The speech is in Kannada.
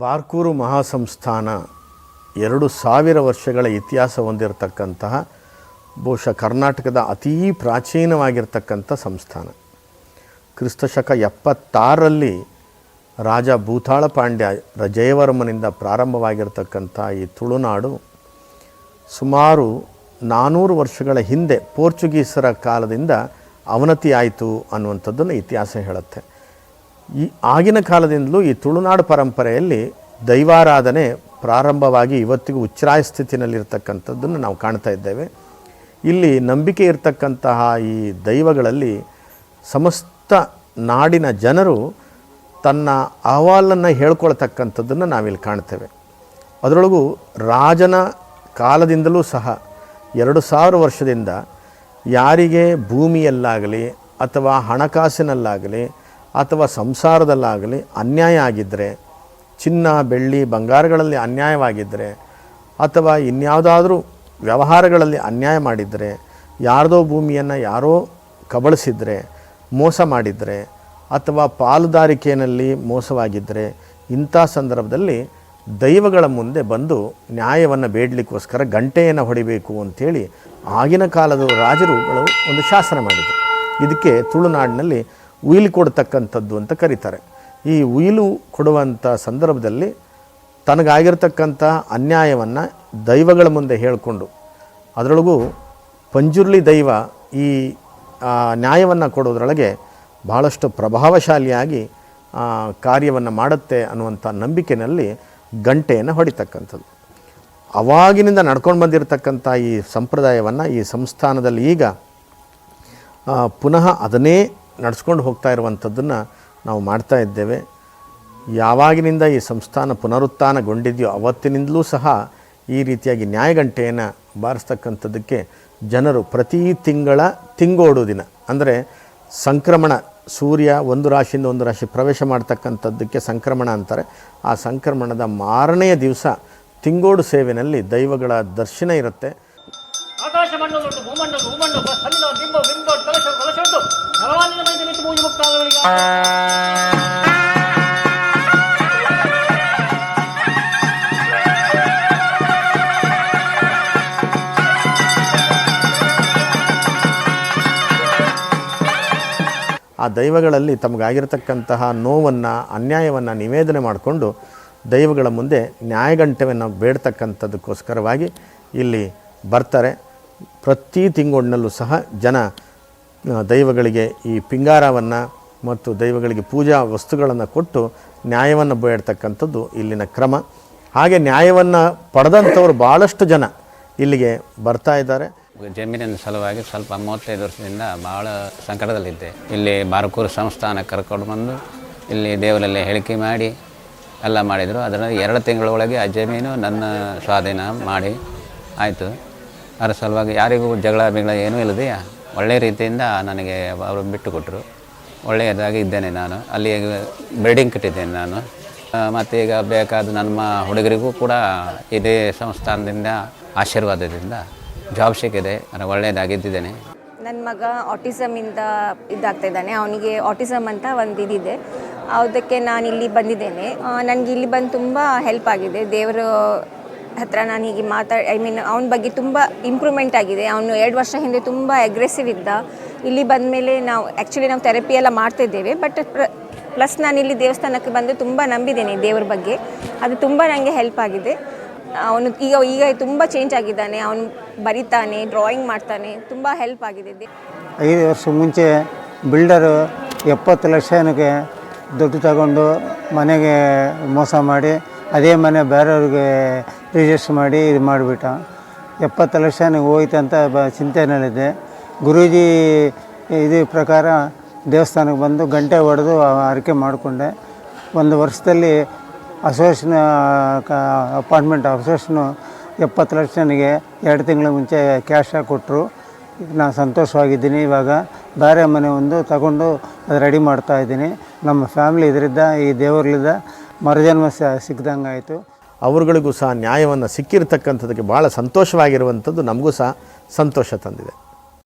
ಬಾರ್ಕೂರು ಮಹಾಸಂಸ್ಥಾನ ಎರಡು ಸಾವಿರ ವರ್ಷಗಳ ಇತಿಹಾಸ ಹೊಂದಿರತಕ್ಕಂತಹ ಬಹುಶಃ ಕರ್ನಾಟಕದ ಅತೀ ಪ್ರಾಚೀನವಾಗಿರ್ತಕ್ಕಂಥ ಸಂಸ್ಥಾನ. ಕ್ರಿಸ್ತಶಕ ಎಪ್ಪತ್ತಾರರಲ್ಲಿ ರಾಜ ಭೂತಾಳ ಪಾಂಡ್ಯ ಜಯವರ್ಮನಿಂದ ಪ್ರಾರಂಭವಾಗಿರ್ತಕ್ಕಂಥ ಈ ತುಳುನಾಡು ಸುಮಾರು ನಾನ್ನೂರು ವರ್ಷಗಳ ಹಿಂದೆ ಪೋರ್ಚುಗೀಸರ ಕಾಲದಿಂದ ಅವನತಿಯಾಯಿತು ಅನ್ನುವಂಥದ್ದನ್ನು ಇತಿಹಾಸ ಹೇಳುತ್ತೆ. ಈ ಆಗಿನ ಕಾಲದಿಂದಲೂ ಈ ತುಳುನಾಡು ಪರಂಪರೆಯಲ್ಲಿ ದೈವಾರಾಧನೆ ಪ್ರಾರಂಭವಾಗಿ ಇವತ್ತಿಗೂ ಉಚ್ಛ್ರಾಯ ಸ್ಥಿತಿನಲ್ಲಿರ್ತಕ್ಕಂಥದ್ದನ್ನು ನಾವು ಕಾಣ್ತಾ ಇದ್ದೇವೆ. ಇಲ್ಲಿ ನಂಬಿಕೆ ಇರತಕ್ಕಂತಹ ಈ ದೈವಗಳಲ್ಲಿ ಸಮಸ್ತ ನಾಡಿನ ಜನರು ತನ್ನ ಅಹವಾಲನ್ನು ಹೇಳ್ಕೊಳ್ತಕ್ಕಂಥದ್ದನ್ನು ನಾವಿಲ್ಲಿ ಕಾಣ್ತೇವೆ. ಅದರೊಳಗೂ ರಾಜನ ಕಾಲದಿಂದಲೂ ಸಹ ಎರಡು ಸಾವಿರ ವರ್ಷದಿಂದ ಯಾರಿಗೆ ಭೂಮಿಯಲ್ಲಾಗಲಿ ಅಥವಾ ಹಣಕಾಸಿನಲ್ಲಾಗಲಿ ಅಥವಾ ಸಂಸಾರದಲ್ಲಾಗಲಿ ಅನ್ಯಾಯ ಆಗಿದ್ದರೆ ಚಿನ್ನ, ಬೆಳ್ಳಿ, ಬಂಗಾರಗಳಲ್ಲಿ ಅನ್ಯಾಯವಾಗಿದ್ದರೆ ಅಥವಾ ಇನ್ಯಾವುದಾದ್ರೂ ವ್ಯವಹಾರಗಳಲ್ಲಿ ಅನ್ಯಾಯ ಮಾಡಿದರೆ, ಯಾರದೋ ಭೂಮಿಯನ್ನು ಯಾರೋ ಕಬಳಿಸಿದರೆ, ಮೋಸ ಮಾಡಿದರೆ, ಅಥವಾ ಪಾಲುದಾರಿಕೆಯಲ್ಲಿ ಮೋಸವಾಗಿದ್ದರೆ ಇಂಥ ಸಂದರ್ಭದಲ್ಲಿ ದೈವಗಳ ಮುಂದೆ ಬಂದು ನ್ಯಾಯವನ್ನು ಬೇಡಲಿಕ್ಕೋಸ್ಕರ ಗಂಟೆಯನ್ನು ಹೊಡಿಬೇಕು ಅಂಥೇಳಿ ಆಗಿನ ಕಾಲದ ರಾಜರುಗಳು ಒಂದು ಶಾಸನ ಮಾಡಿದರು. ಇದಕ್ಕೆ ತುಳುನಾಡಿನಲ್ಲಿ ಉಯಿಲು ಕೊಡ್ತಕ್ಕಂಥದ್ದು ಅಂತ ಕರೀತಾರೆ. ಈ ಉಯಿಲು ಕೊಡುವಂಥ ಸಂದರ್ಭದಲ್ಲಿ ತನಗಾಗಿರ್ತಕ್ಕಂಥ ಅನ್ಯಾಯವನ್ನು ದೈವಗಳ ಮುಂದೆ ಹೇಳಿಕೊಂಡು, ಅದರೊಳಗೂ ಪಂಜುರ್ಲಿ ದೈವ ಈ ನ್ಯಾಯವನ್ನು ಕೊಡೋದ್ರೊಳಗೆ ಬಹಳಷ್ಟು ಪ್ರಭಾವಶಾಲಿಯಾಗಿ ಕಾರ್ಯವನ್ನು ಮಾಡುತ್ತೆ ಅನ್ನುವಂಥ ನಂಬಿಕೆಯಲ್ಲಿ ಗಂಟೆಯನ್ನು ಹೊಡಿತಕ್ಕಂಥದ್ದು. ಅವಾಗಿನಿಂದ ನಡ್ಕೊಂಡು ಬಂದಿರತಕ್ಕಂಥ ಈ ಸಂಪ್ರದಾಯವನ್ನು ಈ ಸಂಸ್ಥಾನದಲ್ಲಿ ಈಗ ಪುನಃ ಅದನ್ನೇ ನಡ್ಸ್ಕೊಂಡು ಹೋಗ್ತಾ ಇರುವಂಥದ್ದನ್ನು ನಾವು ಮಾಡ್ತಾ ಇದ್ದೇವೆ. ಯಾವಾಗಿನಿಂದ ಈ ಸಂಸ್ಥಾನ ಪುನರುತ್ಥಾನಗೊಂಡಿದೆಯೋ ಅವತ್ತಿನಿಂದಲೂ ಸಹ ಈ ರೀತಿಯಾಗಿ ನ್ಯಾಯಗಂಟೆಯನ್ನು ಬಾರಿಸ್ತಕ್ಕಂಥದ್ದಕ್ಕೆ ಜನರು ಪ್ರತಿ ತಿಂಗಳ ತಿಂಗೋಡು ದಿನ, ಅಂದರೆ ಸಂಕ್ರಮಣ ಸೂರ್ಯ ಒಂದು ರಾಶಿಯಿಂದ ಒಂದು ರಾಶಿ ಪ್ರವೇಶ ಮಾಡ್ತಕ್ಕಂಥದ್ದಕ್ಕೆ ಸಂಕ್ರಮಣ ಅಂತಾರೆ. ಆ ಸಂಕ್ರಮಣದ ಮಾರನೆಯ ದಿವಸ ತಿಂಗೋಡು ಸೇವೆಯಲ್ಲಿ ದೈವಗಳ ದರ್ಶನ ಇರುತ್ತೆ. ಆಕಾಶ ಆ ದೈವಗಳಲ್ಲಿ ತಮಗಾಗಿರ್ತಕ್ಕಂತಹ ನೋವನ್ನು, ಅನ್ಯಾಯವನ್ನು ನಿವೇದನೆ ಮಾಡಿಕೊಂಡು ದೈವಗಳ ಮುಂದೆ ನ್ಯಾಯಗಂಟವನ್ನು ಬೇಡ್ತಕ್ಕಂಥದ್ದಕ್ಕೋಸ್ಕರವಾಗಿ ಇಲ್ಲಿ ಬರ್ತಾರೆ. ಪ್ರತಿ ತಿಂಗಳಿನಲ್ಲೂ ಸಹ ಜನ ದೈವಗಳಿಗೆ ಈ ಪಿಂಗಾರವನ್ನು ಮತ್ತು ದೈವಗಳಿಗೆ ಪೂಜಾ ವಸ್ತುಗಳನ್ನು ಕೊಟ್ಟು ನ್ಯಾಯವನ್ನು ಬೇಡ್ತಕ್ಕಂಥದ್ದು ಇಲ್ಲಿನ ಕ್ರಮ. ಹಾಗೆ ನ್ಯಾಯವನ್ನು ಪಡೆದಂಥವ್ರು ಭಾಳಷ್ಟು ಜನ ಇಲ್ಲಿಗೆ ಬರ್ತಾ ಇದ್ದಾರೆ. ಜಮೀನಿನ ಸಲುವಾಗಿ ಸ್ವಲ್ಪ ಮೂವತ್ತೈದು ವರ್ಷದಿಂದ ಭಾಳ ಸಂಕಟದಲ್ಲಿದ್ದೆ. ಇಲ್ಲಿ ಬಾರಕೂರು ಸಂಸ್ಥಾನ ಕರ್ಕೊಂಡು ಬಂದು ಇಲ್ಲಿ ದೇವರಲ್ಲಿ ಹೇಳಿಕೆ ಮಾಡಿ ಎಲ್ಲ ಮಾಡಿದರು. ಅದರ ಎರಡು ತಿಂಗಳೊಳಗೆ ಆ ಜಮೀನು ನನ್ನ ಸ್ವಾಧೀನ ಮಾಡಿ ಆಯಿತು. ಅದರ ಸಲುವಾಗಿ ಯಾರಿಗೂ ಜಗಳ ಬಿಗಳ ಏನೂ ಇಲ್ಲದೆ ಒಳ್ಳೆಯ ರೀತಿಯಿಂದ ನನಗೆ ಅವರು ಬಿಟ್ಟು ಕೊಟ್ಟರು ಒಳ್ಳೆಯದಾಗಿ ಇದ್ದೇನೆ ನಾನು. ಅಲ್ಲಿ ಬಿಲ್ಡಿಂಗ್ ಕಟ್ಟಿದ್ದೇನೆ ನಾನು. ಮತ್ತು ಈಗ ಬೇಕಾದ ನಮ್ಮ ಹುಡುಗರಿಗೂ ಕೂಡ ಇದೇ ಸಂಸ್ಥಾನದಿಂದ, ಆಶೀರ್ವಾದದಿಂದ ಜಾಬ್ ಸಿಕ್ಕಿದೆ. ನಾನು ಒಳ್ಳೆಯದಾಗಿದ್ದೇನೆ ನನ್ನ ಮಗ ಆಟಿಸಮಿಂದ ಇದಾಗ್ತಾ ಇದ್ದಾನೆ. ಅವನಿಗೆ ಆಟಿಸಮ್ ಅಂತ ಒಂದು ಇದಿದೆ. ಅದಕ್ಕೆ ನಾನು ಇಲ್ಲಿ ಬಂದಿದ್ದೇನೆ ನನಗೆ ಇಲ್ಲಿ ಬಂದು ತುಂಬ ಹೆಲ್ಪ್ ಆಗಿದೆ. ದೇವರ ಹತ್ರ ನಾನು ಹೀಗೆ ಮಾತಾಡಿ ಐ ಮೀನ್ ಅವನ ಬಗ್ಗೆ ತುಂಬ ಇಂಪ್ರೂವ್ಮೆಂಟ್ ಆಗಿದೆ. ಅವನು ಎರಡು ವರ್ಷ ಹಿಂದೆ ತುಂಬ ಅಗ್ರೆಸಿವ್ ಇದ್ದ. ಇಲ್ಲಿ ಬಂದ ಮೇಲೆ ನಾವು ಆ್ಯಕ್ಚುಲಿ ನಾವು ಥೆರಪಿ ಎಲ್ಲ ಮಾಡ್ತಿದ್ದೇವೆ ಬಟ್ ಪ್ಲಸ್ ನಾನು ಇಲ್ಲಿ ದೇವಸ್ಥಾನಕ್ಕೆ ಬಂದು ತುಂಬ ನಂಬಿದ್ದೇನೆ ದೇವ್ರ ಬಗ್ಗೆ. ಅದು ತುಂಬ ನನಗೆ ಹೆಲ್ಪ್ ಆಗಿದೆ. ಅವನು ಈಗ ಈಗ ತುಂಬ ಚೇಂಜ್ ಆಗಿದ್ದಾನೆ. ಅವನು ಬರಿತಾನೆ ಡ್ರಾಯಿಂಗ್ ಮಾಡ್ತಾನೆ, ತುಂಬ ಹೆಲ್ಪ್ ಆಗಿದೆ. ಐದು ವರ್ಷ ಮುಂಚೆ ಬಿಲ್ಡರು ಎಪ್ಪತ್ತು ಲಕ್ಷಕ್ಕೆ ದುಡ್ಡು ತಗೊಂಡು ಮನೆಗೆ ಮೋಸ ಮಾಡಿ, ಅದೇ ಮನೆ ಬೇರೆಯವ್ರಿಗೆ ರಿಜಿಸ್ಟರ್ ಮಾಡಿ ಇದು ಮಾಡಿಬಿಟ್ಟ. ಎಪ್ಪತ್ತು ಲಕ್ಷ ಹೋಯ್ತು ಅಂತ ಬ ಚಿಂತೆನಲ್ಲಿದ್ದೆ ಗುರೂಜಿ ಇದು ಪ್ರಕಾರ ದೇವಸ್ಥಾನಕ್ಕೆ ಬಂದು ಗಂಟೆ ಹೊಡೆದು ಅರಿಕೆ ಮಾಡಿಕೊಂಡೆ. ಒಂದು ವರ್ಷದಲ್ಲಿ ಅಸೋಸಿಯೇಷನ್ ಅಪಾರ್ಟ್ಮೆಂಟ್ ಅಸೋಸಿಯೇಷನು ಎಪ್ಪತ್ತು ಲಕ್ಷ ನನಗೆ ಎರಡು ತಿಂಗಳ ಮುಂಚೆ ಕ್ಯಾಶ್ ಕೊಟ್ಟರು ನಾನು ಸಂತೋಷವಾಗಿದ್ದೀನಿ. ಇವಾಗ ಬೇರೆ ಮನೆ ಒಂದು ತಗೊಂಡು ಅದು ರೆಡಿ ಮಾಡ್ತಾ ಇದ್ದೀನಿ. ನಮ್ಮ ಫ್ಯಾಮಿಲಿ ಇದರಿಂದ, ಈ ದೇವರಲ್ಲಿದ್ದ ಮರುಜನ್ಮ ಸಿಗ್ದಂಗೆ ಆಯಿತು ಅವರುಗಳಿಗೂ ಸಹ ನ್ಯಾಯವನ್ನು ಸಿಕ್ಕಿರ್ತಕ್ಕಂಥದ್ದಕ್ಕೆ ಭಾಳ ಸಂತೋಷವಾಗಿರುವಂಥದ್ದು ನಮಗೂ ಸಹ ಸಂತೋಷ ತಂದಿದೆ.